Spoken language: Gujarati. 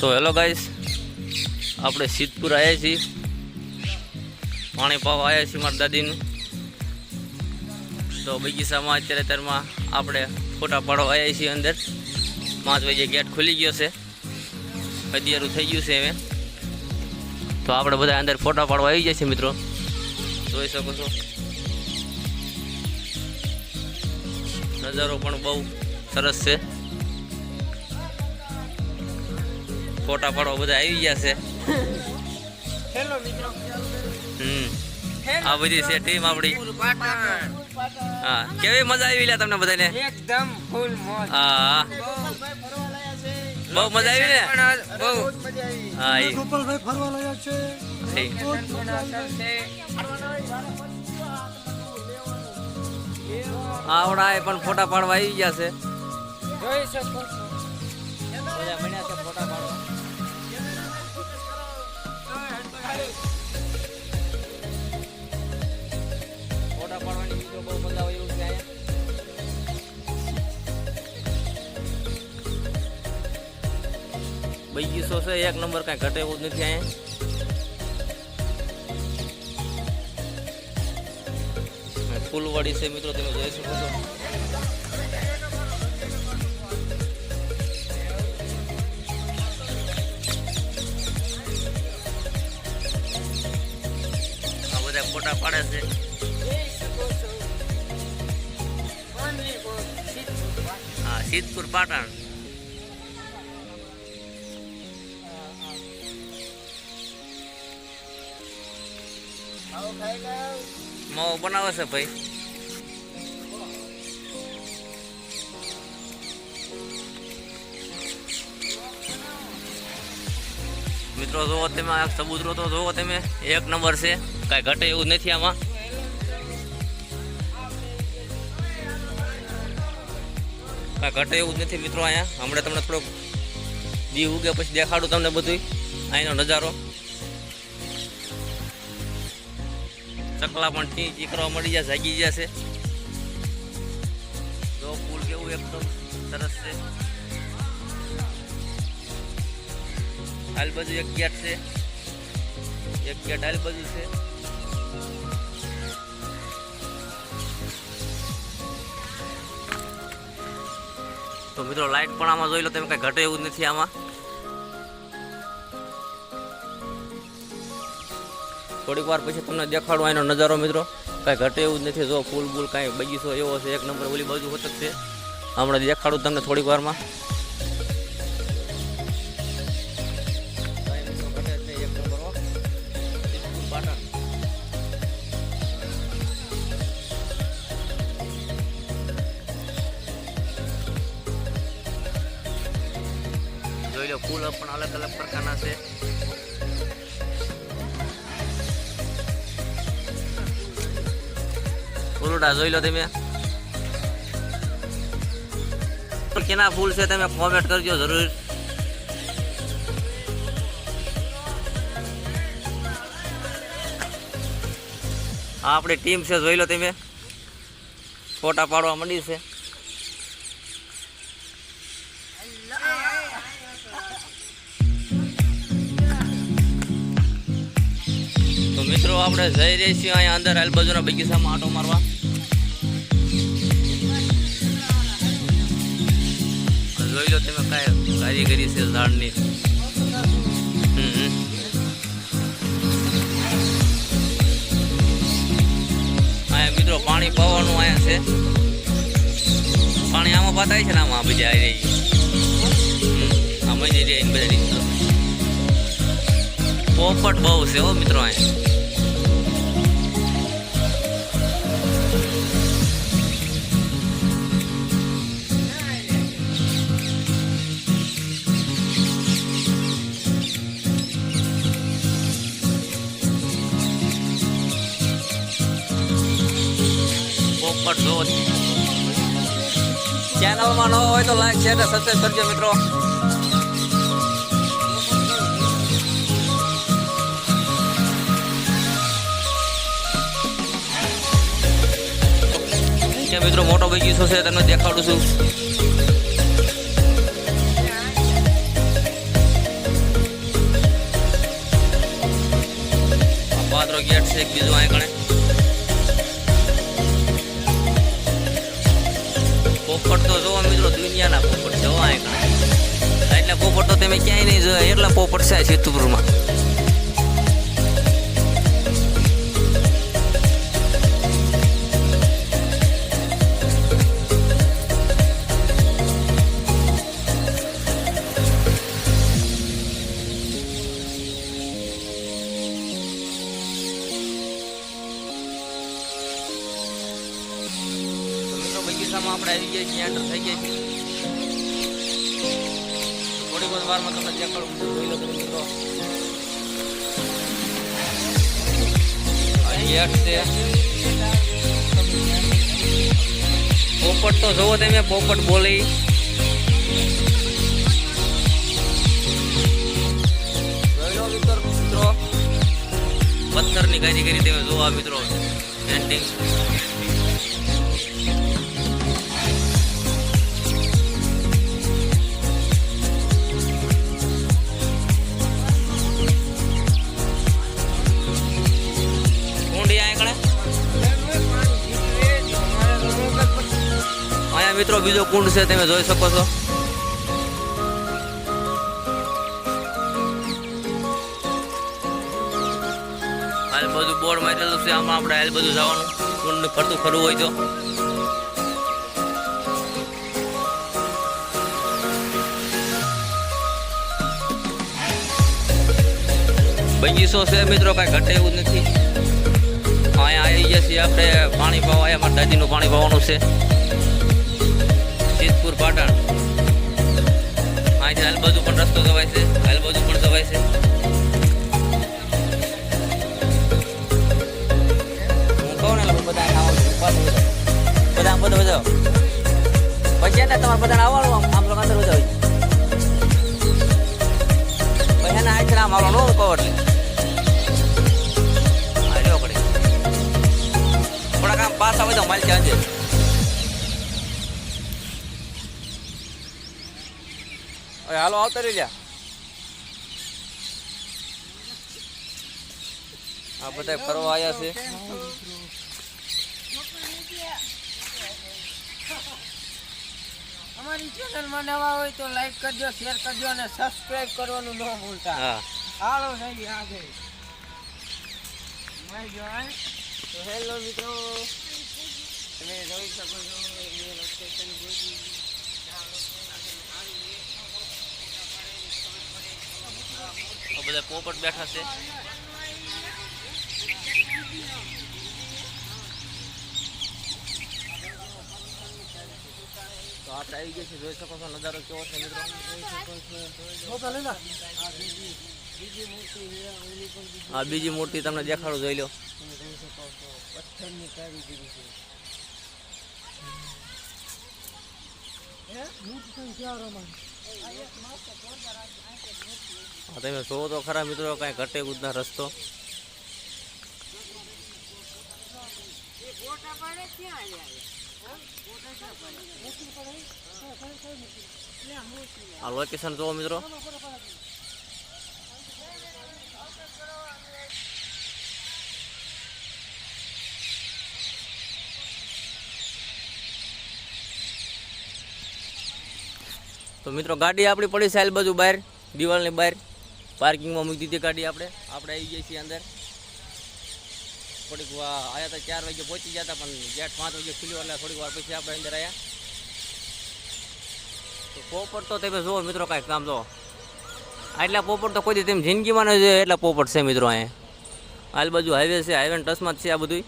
તો હેલો ગાઈસ, આપણે સિદ્ધપુર આવ્યા છીએ. પાણી પાવ આવ્યા છીએ મારા દાદીનું. તો બગીચામાં અત્યારે અત્યારમાં આપણે ફોટા પાડવા આવ્યા છીએ અંદર. પાંચ વાગે ગેટ ખુલી ગયો છે. અગિયારું થઈ ગયું છે હવે. તો આપણે બધા અંદર ફોટા પાડવા આવી જાય છે મિત્રો. જોઈ શકો છો. નજારો પણ બહુ સરસ છે. ફોટા પાડવા બધા આવી ગયા છે. હેલો મિત્રો. હમ. આ બધી છે ટીમ આપણી. હા. કેવી મજા આવી લ્યા તમને બધાને? એકદમ ફૂલ મોજ. હા. બહુ મજા આવી ને પણ બહુ. હા. ગોપાલભાઈ ફરવા લાગ્યા છે. આવડા એ પણ ફોટા પાડવા આવી ગયા છે. જોઈ શકો છો. ફોટા પાડવાની મજા આવે એવું છે છે, એક નંબર કાંઈ ઘટે એવું જ નથી અહીંયા. ફૂલવાડી છે મિત્રો, તમે જોઈ શકો છો. ફોટા પાડે છે. હા સિદ્ધપુર પાટણ. મો બનાવે છે ભાઈ? મિત્રો જોવો તમે આ સબૂતરો તો જોવો તમે એક નંબર છે. કાંઈ ઘટે એવું નથી આમાં. કાંઈ ઘટે એવું જ નથી મિત્રો અહીંયા. હમણાં તમને થોડોક દી ઉગે પછી દેખાડું તમને બધું અહીંનો નજારો. ચકલા પણ ઠીક ચીકરવા મળી જાય જાગી જશે જો પુલ કેવું એકદમ સરસ છે. હાલ બાજુ એક ગેટ છે. એક ગેટ હાલ બાજુ છે. તો મિત્રો લાઈટ પણ આમાં જોઈ લો, તમે કઈ ઘટે એવું નથી આમાં. થોડીક વાર પછી તમને દેખાડો એનો નજારો, મિત્રો. કાંઈ ઘટે એવું જ નથી. જો ફૂલ બૂલ કાંઈ બગીચો એવો છે, એક નંબર ઓલી બાજુ હોત છે. હમણાં દેખાડું તમને થોડીક વારમાં. જોઈ લો, ફૂલ પણ અલગ અલગ પ્રકારના છે. ફૂલોડા જોઈ લો તમે. કેના ફૂલ છે તમે કોમેન્ટ કરજો જરૂર. આપણી ટીમ છે, જોઈ લો તમે. ફોટા પાડવા માંડી છે. મિત્રો, આપણે જઈ રહીએ છીએ અહીંયા અંદર આજુબાજુના બગીચામાં આટો મારવા. જોઈ લો તમે કાંઈ કારીગરી છે ઝાડની. અહીંયા મિત્રો પાણી પાવાનું અહીંયા છે. પાણી આમાં પાતાય છે ને આમાં બીજા આવી રહી. આમાં જઈ રહી બધા. પોપટ બહુ છે હો મિત્રો અહીંયા. ચોક્કસ જોવો ચેનલમાં ન હોય તો લાઈક શેર અને સબસ્ક્રાઈબ કરજો મિત્રો. મિત્રો, મોટો ભાઈ બગીચો છે, તમને દેખાડું છું. પાદરો ગેટ છે, એક બીજું અહીં કણે પોપટ જોવો મિત્રો, દુનિયાના પોપટ જોવા એટલા પોપટ તો તમે ક્યાંય નહીં જોયા, એટલા પોપટ છે સિદ્ધપુરમાં મિત્રો આપણે આવી ગયા છીએ એન્ટર થઈ ગયા છીએ. થોડી બધી વારમાં તમને ચેક કરું જોઈ લો મિત્રો. પોપટ તો જોવો તમે, પોપટ બોલી. પથ્થરની કારીગરી તમે જોવા મિત્રો. પેન્ટિંગ બીજો કુંડ છે, તમે જોઈ શકો છો. હાલ બધું બોર્ડ મારેલું છે, આમાં આપણે હાલ બધું જવાનું. કુંડ ફરતું ફરવું હોય તો. બગીચો છે મિત્રો, કાંઈ ઘટે એવું નથી. અહીંયા આવી ગયા છીએ આપણે, પાણી પાવા અમારા દાદીનું પાણી પાવાનું છે. સિદ્ધપુર પાટણ. અહીંથી હાલ બધું પણ રસ્તો જવાય છે. હાલ બધું પણ જવાય છે. હું બધા આવું. બધા બધું વધારો. પછી તમારે બધાને આવવાનું આમ આમ લોકો વધારો. પછી એના આમ આવવાનું કહો એટલે થોડાક આમ પાછા બધા માલ છે હવે હાલો આવતા રહી જા આ બધા ફરવા આવ્યા છે. અમારી ચેનલમાં નવા હોય તો લાઈક કરજો શેર કરજો અને સબસ્ક્રાઇબ કરવાનું ન ભૂલતા. હાલો નહીં આગળ. મારી જો તો હેલો મિત્રો. તમે જોઈ શકો છો એ લોકેશન જોઈ બધા પોપટ બેઠા છે. તો આપણે આવી ગયા છે જોઈ શકો છો નજારો કેવો છે મિત્રો. હા બીજી મૂર્તિ તમને દેખાડું જોઈ લો. પથ્થરની કારીગરી છે હા તમે જોવો તો ખરા મિત્રો કાંઈ ઘટે ગુજના રસ્તો. આ લોકેશન જોવો મિત્રો. તો મિત્રો, ગાડી આપણી પડી છે હાલ બાજુ બહાર, દિવાલની બહાર. પાર્કિંગમાં મૂકી દીધી ગાડી આપણે. આપણે આવી ગયા છીએ અંદર. થોડીક વાર આવ્યા હતા ચાર વાગે પહોંચી ગયા હતા, પણ ગેટ પાંચ વાગે ખુલ્યો, એટલે થોડીક વાર પછી આપણે અંદર આવ્યા તો પોપટ તો તમે જુઓ મિત્રો કાંઈક કામ જુઓ. આટલા પોપટ તો કોઈ દી તેમ જિંદગીમાં ન જોઈએ એટલા પોપટ છે મિત્રો અહીંયા. હાલ બાજુ હાઈવે છે હાઈવે ટચમાં જ છે આ બધું